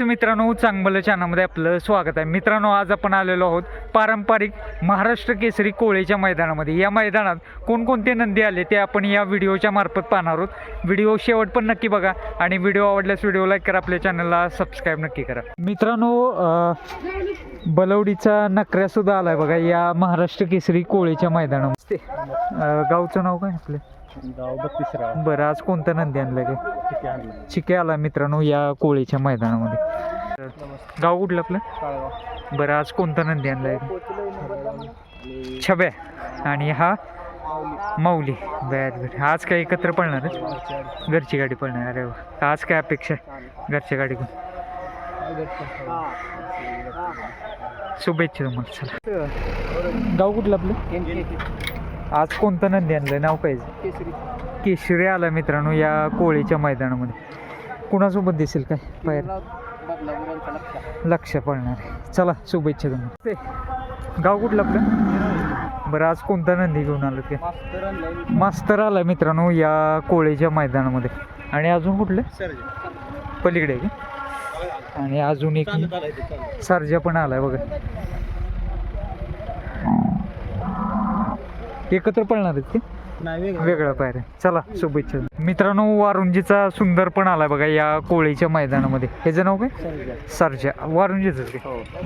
मित्रांनो चांगलं चॅनलमध्ये आपलं स्वागत आहे. मित्रांनो आज आपण आलेलो आहोत पारंपरिक महाराष्ट्र केसरी कोळीच्या मैदानामध्ये. या मैदानात कोणकोणते नंदी आले ते आपण या व्हिडिओच्या मार्फत पाहणार आहोत. व्हिडिओ शेवट पण नक्की बघा आणि व्हिडिओ आवडल्यास व्हिडिओ लाईक करा आपल्या चॅनलला सबस्क्राईब नक्की करा. मित्रांनो बलवडीचा नकऱ्यासुद्धा आलाय बघा या महाराष्ट्र केसरी कोळीच्या मैदानामध्ये. गावचं नाव काय आपलं? गाव बत्तीसरा बरं आज कोणतं नंदी आणलं काय? किती आणलं. चिके आला मित्रांनो या कोळीच्या मैदानामध्ये. गाव कुठलं आपलं? काळगाव. बरं आज कोणता नंदी आणलाय? आणि छब्या. आणि हा? माऊली बर बर. आज काय एकत्र पळणार आहे? घरची गाडी पळणार. अरे वा. आज काय अपेक्षा आहे घरच्या गाडीकडून? शुभेच्छा तुम्हाला. चला. गाव कुठलं आपलं? आज कोणतं नंदी आणलंय? नाव काय? केशरी आला मित्रांनो या कोळीच्या मैदानामध्ये. कुणासोबत दिसेल काय पायर लक्ष. पडणार आहे चला शुभेच्छा तुम्हाला. ते गाव कुठलं आपलं? बरं आज कोणता नंदी घेऊन आलं ते मास्तर आला मित्रांनो या कोळीच्या मैदानामध्ये. आणि अजून कुठलं? पलीकडे आणि अजून एक सर्जा पण आलाय बघा. एकत्र पळणार आहेत ते वेगळा. पायर आहे चला शुभेच्छा. मित्रांनो वारुंजीचा सुंदर पण आलाय बघा या कोळीच्या मैदानामध्ये. ह्याचं नाव काय? सरजा. वारुंजीच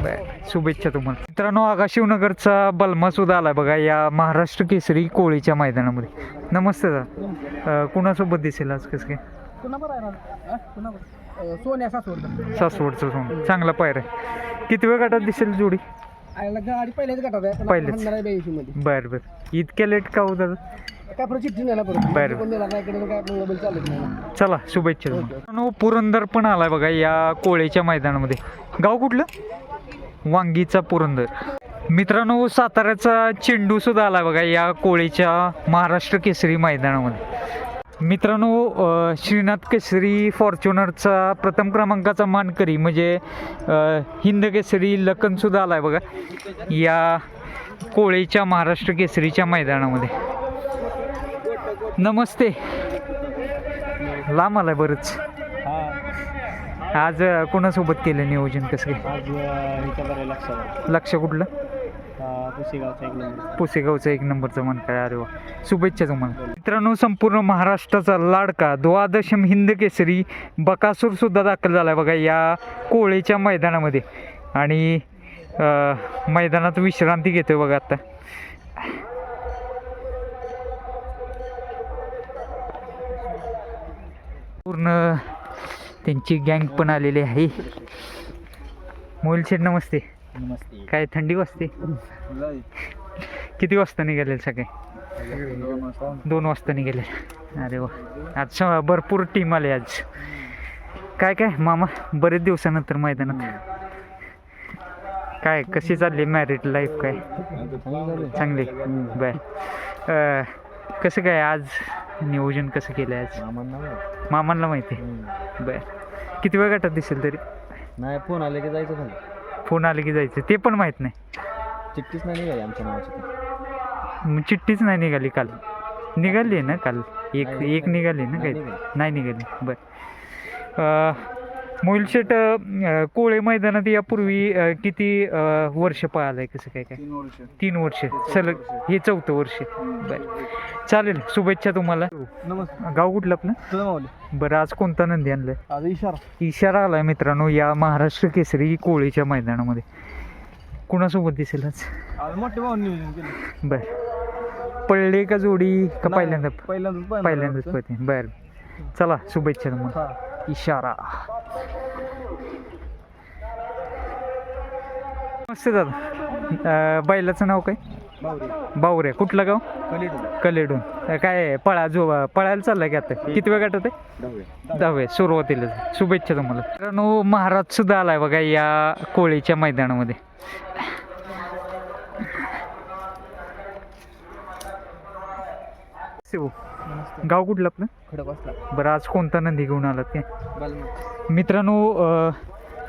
बर शुभेच्छा तुम्हाला. मित्रांनो आगा शिवनगरचा बलमा सुद्धा आलाय बघा या महाराष्ट्र केसरी कोळीच्या मैदानामध्ये. नमस्ते सर कुणासोबत दिसेल आज कसं काय? सोन्या सासवड सासवडचं सोन. चांगला पायर आहे किती वेळ गटात दिसेल जोडी? गाडी पहिल्याच गटात आहे पण पहिलेच. हाणणार आहे ब्याऐंशी मध्ये बर बर. इतक्या लेट का होतं काय परत चिठ्ठी नेला परत? बरं. कोण दिला नाही इकडे काय आपलं मोबाईल चालत नाही चला शुभेच्छा तुम्हाला. पुरंदर पण आलाय बघा या कोळीच्या मैदानामध्ये. गाव कुठलं? वांगीचा पुरंदर. मित्रांनो साताऱ्याचा चेंडू सुद्धा आलाय बघा या कोळीच्या महाराष्ट्र केसरी मैदानामध्ये. मित्रांनो श्रीनाथ केसरी फॉर्च्युनरचा प्रथम क्रमांकाचा मानकरी म्हणजे हिंद केसरी लखन सुद्धा आलाय बघा. या कोळीच्या महाराष्ट्र केसरीच्या मैदानामध्ये. नमस्ते. लांब आलाय बरंच. हा आज कोणासोबत केलं नियोजन कसं लक्ष कुठलं? पुसेगावचा एक नंबर पुसेगावचा एक नंबरचा मन काय? अरे वा. शुभेच्छा तुम्हाला. मित्रांनो संपूर्ण महाराष्ट्राचा लाडका द्वादशम हिंद केसरी बकासूर सुद्धा दाखल झालाय बघा या कोळीच्या मैदानामध्ये. आणि मैदानात विश्रांती घेतोय बघा आता. पूर्ण त्यांची गँग पण आलेली आहे. मोहिल शेठ नमस्ते. नमस्ते काय थंडी वाजते? किती वाजता निघाले सकाळी दोन वाजता निघाले अरे वा. आज भरपूर टीम आले आज. काय काय? मामा बरेच दिवसानंतर मैदानात. काय कशी चालली मॅरिड लाईफ काय? चांगली. बर. अं, कसं काय आज नियोजन कसं केलं आज? मामांना माहिती. बर. किती वेळ गटात दिसेल तरी? नाही फोन आले की जायचं फोन आले की जायचं. ते पण माहीत नाही. चिठ्ठीच नाही निघाली आमच्या नावाची मग चिठ्ठीच नाही निघाली काल. निघाली आहे ना काल. एक नाही, एक निघाली ना नाही काही निघाली. नाही निघाली. बर. मोहिल शेट अं, कोळे मैदानात यापूर्वी अं, किती अं, वर्ष पळालंय कसं काय काय? तीन वर्ष. तीन वर्ष. सलग हे चौथं वर्ष. बर. चालेल. शुभेच्छा तुम्हाला. नमस्कार. गाव कुठलं आपलं? तुझं बरं आज कोणता नंदी आणलाय? आज इशारा. इशारा आलाय मित्रांनो या महाराष्ट्र केसरी कोळीच्या मैदानामध्ये. कुणासोबत दिसेल आज? आज मोठे भाऊ नियोजन केलं. बर. पडले का जोडी? का पहिल्यांदा? पहिल्यांदाच पहिल्यांदाच पळते. बर. चला शुभेच्छा तुम्हाला. इशारा. नमस्ते दादा. अं, बैलाचं नाव काय? बावरे. कुठलं गाव? कलेडून. काय पळा जो पळायला चाललाय की आता? किती वेळ गाठत आहे दहावे. सुरुवातीला शुभेच्छा तुम्हाला. मित्रांनो महाराज सुद्धा आलाय बघा या कोळीच्या मैदानामध्ये. शिवू गाव कुठलं आपलं? बरं आज कोणता नंदी घेऊन आलात काय? मित्रांनो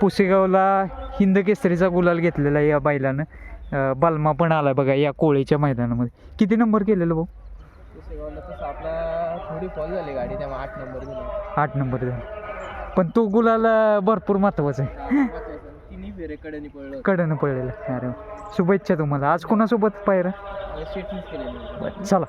पुसेगावला हिंद केसरीचा गुलाल घेतलेला आहे या बैलानं. बालमा पण आला बघा या कोळीच्या मैदानामध्ये. किती नंबर केलेलं भाऊ? पुसेगावला तसं आपला थोडी फॉल झाली गाडी त्यामुळे आठ नंबर दिला आठ नंबर झाला. पण तो गुलाला भरपूर महत्त्वाचा आहे. कडनं पडलेला. अरे. शुभेच्छा तुम्हाला. आज कोणासोबत पायरा? चला.